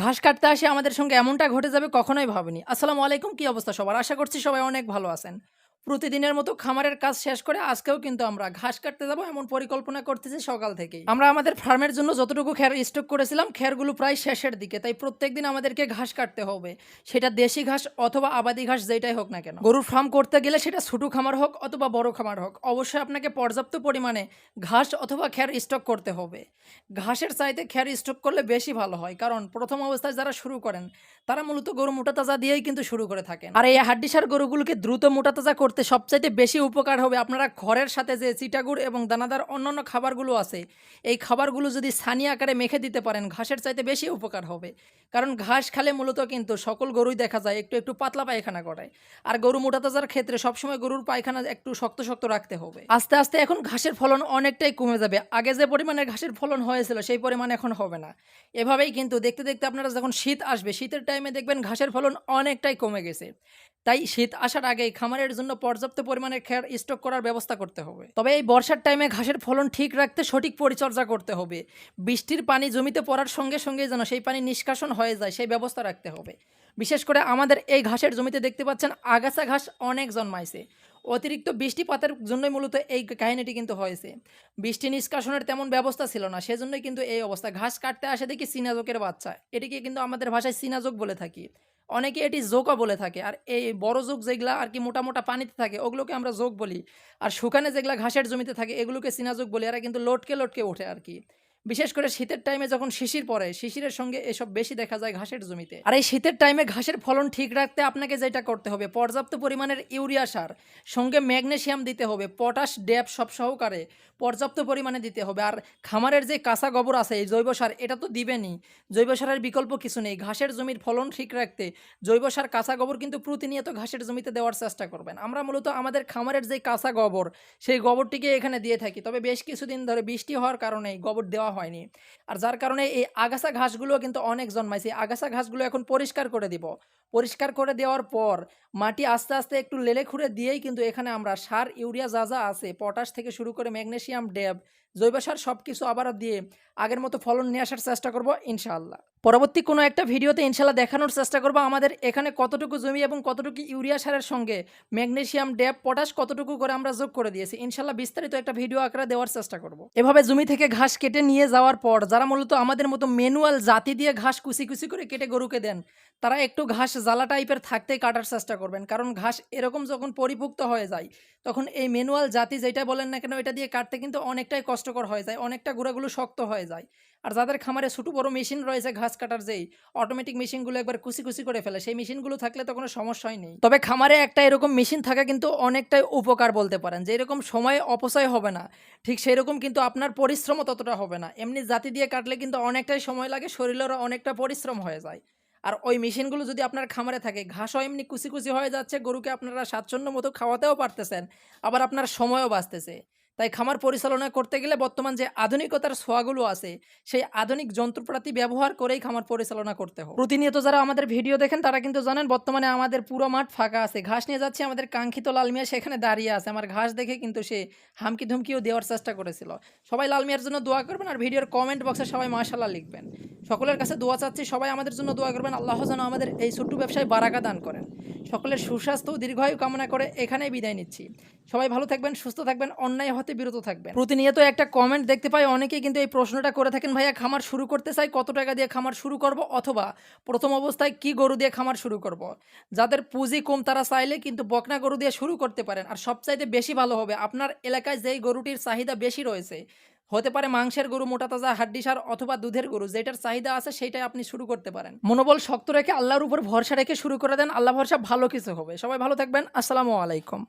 ঘাস কাটতে আসে আমাদের সঙ্গে এমনটা ঘটে যাবে কখনোই ভাবিনি। আসসালামু আলাইকুম, কি অবস্থা সবার? আশা করছি সবাই অনেক ভালো আছেন। প্রতিদিনের মতো খামারের কাজ শেষ করে আজকেও কিন্তু আমরা ঘাস কাটতে যাব এমন পরিকল্পনা করতেছি সকাল থেকে আমরা আমাদের ফার্মের জন্য যতটুকু খের স্টক করেছিলাম, খেরগুলো প্রায় শেষের দিকে। তাই প্রত্যেকদিন আমাদেরকে ঘাস কাটতে হবে। সেটা দেশি ঘাস অথবা আবাদি ঘাস যেটাই হোক না কেন। গরুর ফার্ম করতে গেলে সেটা ছোটো খামার হোক অথবা বড় খামার হোক, অবশ্যই আপনাকে পর্যাপ্ত পরিমাণে ঘাস অথবা খের স্টক করতে হবে। ঘাসের চাইতে খের স্টক করলে বেশি ভালো হয়, কারণ প্রথম অবস্থায় যারা শুরু করেন, তারা মূলত গরু মোটা তাজা দিয়েই কিন্তু শুরু করে থাকেন। আর এই হাড্ডিসার গরুগুলোকে দ্রুত মোটা তাজা করতে সবচাইতে বেশি উপকার হবে আপনারা ঘরের সাথে যে চিটাগুড় এবং দানাদার অন্যান্য খাবারগুলো আছে, এই খাবারগুলো যদি স্থানীয় আকারে মেখে দিতে পারেন, ঘাসের চাইতে বেশি উপকার হবে। কারণ ঘাস খালে মূলত কিন্তু সকল গরুই দেখা যায় একটু একটু পাতলা পায়খানা করায় আর গরু মোটা তাজার ক্ষেত্রে সবসময় গরুর পায়খানা একটু শক্ত শক্ত রাখতে হবে। আস্তে আস্তে এখন ঘাসের ফলন অনেকটাই কমে যাবে। আগে যে পরিমাণে ঘাসের ফলন হয়েছিল সেই পরিমাণ এখন হবে না। এভাবেই কিন্তু দেখতে দেখতে আপনারা যখন শীত আসবে, শীতের টাইমে দেখবেন ঘাসের ফলন অনেকটাই কমে গেছে। তাই শীত আসার আগেই খামারের জন্য পর্যাপ্ত পরিমাণে খেয়ার স্টক করার ব্যবস্থা করতে হবে। তবে এই বর্ষার টাইমে ঘাসের ফলন ঠিক রাখতে সঠিক পরিচর্যা করতে হবে। বৃষ্টির পানি জমিতে পড়ার সঙ্গে সঙ্গে যেন সেই পানি নিষ্কাশন হয়ে যায়, সেই ব্যবস্থা রাখতে হবে। বিশেষ করে আমাদের এই ঘাসের জমিতে দেখতে পাচ্ছেন, আগাছা ঘাস অনেক জন্মাইছে। অতিরিক্ত বৃষ্টিপাতের জন্যই মূলত এই কাহিনীটি কিন্তু হয়েছে। বৃষ্টি নিষ্কাশনের তেমন ব্যবস্থা ছিল না, সেজন্যই কিন্তু এই অবস্থা। ঘাস কাটতে আসে দেখি সিনাজোকের বাচ্চা। এটিকে কিন্তু আমাদের ভাষায় সিনাজোক বলে থাকি। অনেকে এটি জোকও বলে থাকে। আর এই বড় যোগ যেগুলা আর কি মোটা মোটা পানিতে থাকে, ওগুলোকে আমরা জোক বলি। আর শুকানে যেগুলা ঘাসের জমিতে থাকে, এগুলোকে সিনাজোক বলি। এরা কিন্তু লটকে লটকে ওঠে আর কি। বিশেষ করে শীতের টাইমে যখন শিশির পড়ে, শিশিরের সঙ্গে এসব বেশি দেখা যায় ঘাসের জমিতে। আর এই শীতের টাইমে ঘাসের ফলন ঠিক রাখতে আপনাকে যেটা করতে হবে, পর্যাপ্ত পরিমাণের ইউরিয়া সার, সঙ্গে ম্যাগনেশিয়াম দিতে হবে, পটাশ ড্যাপ সব সহকারে পর্যাপ্ত পরিমাণে দিতে হবে। আর খামারের যে কাঁচা গোবর আছে, এই জৈব সার, এটা তো দিবেনই। জৈব সারের বিকল্প কিছু নেই। ঘাসের জমির ফলন ঠিক রাখতে জৈব সার, কাঁচা গোবর কিন্তু প্রতিনিয়ত ঘাসের জমিতে দেওয়ার চেষ্টা করবেন। আমরা মূলত আমাদের খামারের যে কাঁচা গোবর, সেই গোবরটিকে এখানে দিয়ে থাকি। তবে বেশ কিছুদিন ধরে বৃষ্টি হওয়ার কারণে গোবর দেওয়া হয়নি। আর যার কারণে এই আগাছা ঘাসগুলো কিন্তু অনেক জন্মাইছে। এই আগাছা ঘাসগুলো এখন পরিষ্কার করে দিব। পরিষ্কার করে দেওয়ার পর মাটি আস্তে আস্তে একটু লেলে খুঁড়ে দিয়েই কিন্তু এখানে আমরা সার, ইউরিয়া যা যা আছে, পটাশ থেকে শুরু করে ম্যাগনেশিয়াম, ড্যাব জৈব সার সব কিছু আবারও দিয়ে আগের মতো ফলন নিয়ে আসার চেষ্টা করব, ইনশাআল্লাহ। পরবর্তী কোনো একটা ভিডিওতে ইনশাল্লাহ দেখানোর চেষ্টা করব আমাদের এখানে কতটুকু জমি এবং কতটুকু ইউরিয়া সারের সঙ্গে ম্যাগনেসিয়াম, ড্যাব, পটাশ কতটুকু করে আমরা যোগ করে দিয়েছি। ইনশাল্লাহ বিস্তারিত একটা ভিডিও আকারে দেওয়ার চেষ্টা করব। এভাবে জমি থেকে ঘাস কেটে নিয়ে যাওয়ার পর যারা মূলত আমাদের মতো ম্যানুয়াল জাতি দিয়ে ঘাস কুচি কুচি করে কেটে গরুকে দেন, তারা একটু ঘাস জ্বালা টাইপের থাকতেই কাটার চেষ্টা করবেন। কারণ ঘাস এরকম যখন পরিপুক্ত হয়ে যায়, তখন এই ম্যানুয়াল জাতি যেটা বলেন না কেন, এটা দিয়ে কাটতে কিন্তু অনেকটাই কষ্টকর হয়ে যায়, অনেকটা গুঁড়াগুলো শক্ত হয়ে যায়। আর যাদের খামারে ছোটো বড় মেশিন রয়েছে, ঘাস কাটার যেই অটোমেটিক মেশিনগুলো একবার কুচি কুচি করে ফেলে, সেই মেশিনগুলো থাকলে তো কোনো সমস্যাই নেই। তবে খামারে একটা এরকম মেশিন থাকা কিন্তু অনেকটাই উপকার বলতে পারেন, যে এরকম সময় অপচয় হবে না। ঠিক সেই রকম কিন্তু আপনার পরিশ্রমও ততটা হবে না। এমনি জাতি দিয়ে কাটলে কিন্তু অনেকটাই সময় লাগে, শরীরেরও অনেকটা পরিশ্রম হয়ে যায়। আর ওই মেশিনগুলো যদি আপনার খামারে থাকে, ঘাসও এমনি কুচি কুচি হয়ে যাচ্ছে, গরুকে আপনারা স্বাচ্ছন্দ্য মতো খাওয়াতেও পারতেছেন, আবার আপনার সময়ও বাঁচতেছে। তাই খামার পরিচালনা করতে গেলে বর্তমান যে আধুনিকতার ছোঁয়াগুলো আছে, সেই আধুনিক যন্ত্রপাতি ব্যবহার করেই খামার পরিচালনা করতে হবে। প্রতিনিয়ত যারা আমাদের ভিডিও দেখেন, তারা কিন্তু জানেন বর্তমানে আমাদের পুরো মাঠ ফাঁকা আছে। ঘাস নিয়ে যাচ্ছে, আমাদের কাঙ্ক্ষিত লালমিয়া সেখানে দাঁড়িয়ে আছে। আমার ঘাস দেখে কিন্তু সে হামকি ধুমকিও দেওয়ার চেষ্টা করেছিল। সবাই লালমিয়ার জন্য দোয়া করবেন আর ভিডিওর কমেন্ট বক্সে সবাই মাশাল্লাহ লিখবেন। সকলের কাছে দোয়া চাচ্ছি, সবাই আমাদের জন্য দোয়া করবেন। আল্লাহ যেন আমাদের এই ছোট্ট ব্যবসায় বারাকা দান করেন। সকলের সুস্বাস্থ্য দীর্ঘায়ু কামনা করে এখানেই বিদায় নিচ্ছি। সবাই ভালো থাকবেন, সুস্থ থাকবেন, অন্যায় হতে বিরত থাকবেন। প্রতিনিয়ত একটা কমেন্ট দেখতে পাই, অনেকেই কিন্তু এই প্রশ্নটা করে থাকেন, ভাইয়া, খামার শুরু করতে চাই, কত টাকা দিয়ে খামার শুরু করব? অথবা, প্রথম অবস্থায় কি গরু দিয়ে খামার শুরু করব। যাদের পুঁজি কম, তারা চাইলে কিন্তু বকনা গরু দিয়ে শুরু করতে পারেন। আর সবচাইতে বেশি ভালো হবে, আপনার এলাকায় যেই গরুটির চাহিদা বেশি রয়েছে হতে পারে মাংসের গরু, মোটা তাজা হাড্ডি সার অথবা দুধের গরু, যেটার চাহিদা আছে সেটাই আপনি শুরু করতে পারেন। মনোবল শক্ত রেখে আল্লাহর উপর ভরসা রেখে শুরু করে দেন। আল্লাহ ভরসা ভালো কিছু হবে। সবাই ভালো থাকবেন। আসসালামু আলাইকুম।